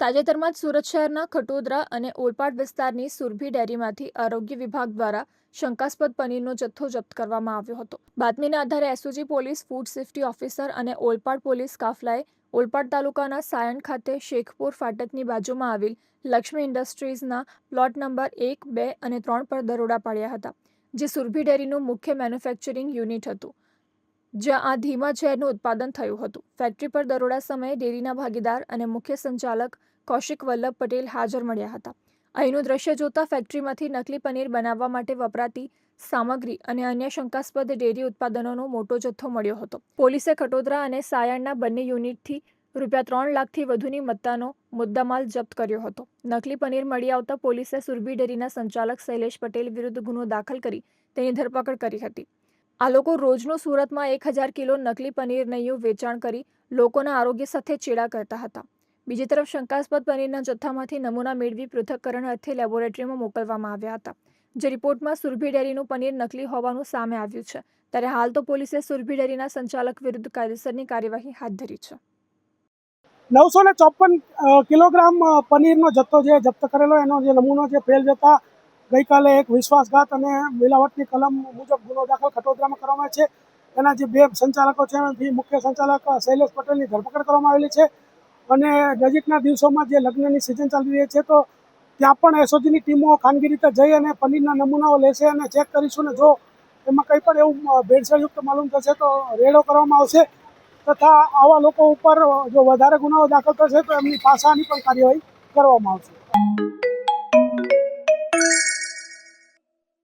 તાજેતરમાં જ સુરત શહેરના ખટોદરા અને ઓલપાડ વિસ્તારની સુરભી ડેરીમાંથી આરોગ્ય વિભાગ દ્વારા શંકાસ્પદ પનીરનો જથ્થો જપ્ત કરવામાં આવ્યો હતો. બાતમીના આધારે SOG police, food safety officer અને ઓલપાડ પોલીસ કાફલાએ ઓલપાડ તાલુકાના સાયણ ખાતે શેખપુર ફાટકની બાજુમાં આવેલ લક્ષ્મી ઇન્ડસ્ટ્રીઝના પ્લોટ નંબર એક, બે અને ત્રણ પર દરોડા પાડ્યા હતા, જે સુરભી ડેરીનું મુખ્ય મેન્યુફેક્ચરિંગ યુનિટ હતું. જ્યાં આ ધીમા ઝેરનું ઉત્પાદન થયું હતું. ફેક્ટરી પર દરોડા સમયે ડેરીના ભાગીદાર અને મુખ્ય સંચાલક કૌશિક વલ્લભ પટેલ હાજર મળ્યા હતા. અહીંનું દ્રશ્ય જોતા ફેક્ટરીમાંથી નકલી પનીર બનાવવા માટે વપરાતી સામગ્રી અને અન્ય શંકાસ્પદ ડેરી ઉત્પાદનોનો મોટો જથ્થો મળ્યો હતો. પોલીસે ખટોદરા અને સાયણના બંને યુનિટથી રૂપિયા ત્રણ લાખથી વધુની મત્તાનો મુદ્દામાલ જપ્ત કર્યો હતો. નકલી પનીર મળી આવતા પોલીસે સુરભી ડેરીના સંચાલક શૈલેષ પટેલ વિરુદ્ધ ગુનો દાખલ કરી તેની ધરપકડ કરી હતી. આ લોકો રોજનું સુરતમાં એક હજાર કિલો નકલી પનીર નૈયું વેચાણ કરી લોકોના આરોગ્ય સાથે ચેડા કરતા હતા. બીજી તરફ શંકાસ્પદ પનીરના જથ્થામાંથી નમૂના મેળવી પૃથ્થકરણ અર્થે લેબોરેટરીમાં મોકલવામાં આવ્યા હતા. જે રિપોર્ટમાં સુરભી ડેરીનું પનીર નકલી હોવાનું સામે આવ્યું છે. ત્યારે હાલ તો પોલીસે સુરભી ડેરીના સંચાલક વિરુદ્ધ કાયદેસરની કાર્યવાહી હાથ ધરી છે. નવસો ને ચોપન કિલોગ્રામ પનીરનો જથ્થો જે જપ્ત કરેલો, એનો જે નમૂનો જે ફેલ જતા ગઈકાલે એક વિશ્વાસઘાત અને મિલાવટની કલમ મુજબ ગુનો દાખલ ખટોદરામાં કરવામાં છે. એના જે બે સંચાલકો છે એમાંથી મુખ્ય સંચાલક શૈલેષ પટેલની ધરપકડ કરવામાં આવેલી છે. અને નજીકના દિવસોમાં જે લગ્નની સિઝન ચાલી રહી છે, તો ત્યાં પણ એસઓજીની ટીમો ખાનગી રીતે જઈ અને પનીરના નમૂનાઓ લેશે અને ચેક કરીશું ને જો એમાં કંઈ પણ એવું ભેળસેળયુક્ત માલુમ થશે, તો રેડો કરવામાં આવશે. તથા આવા લોકો ઉપર જો વધારે ગુનાઓ દાખલ થશે, તો એમની પાસાની પણ કાર્યવાહી કરવામાં આવશે.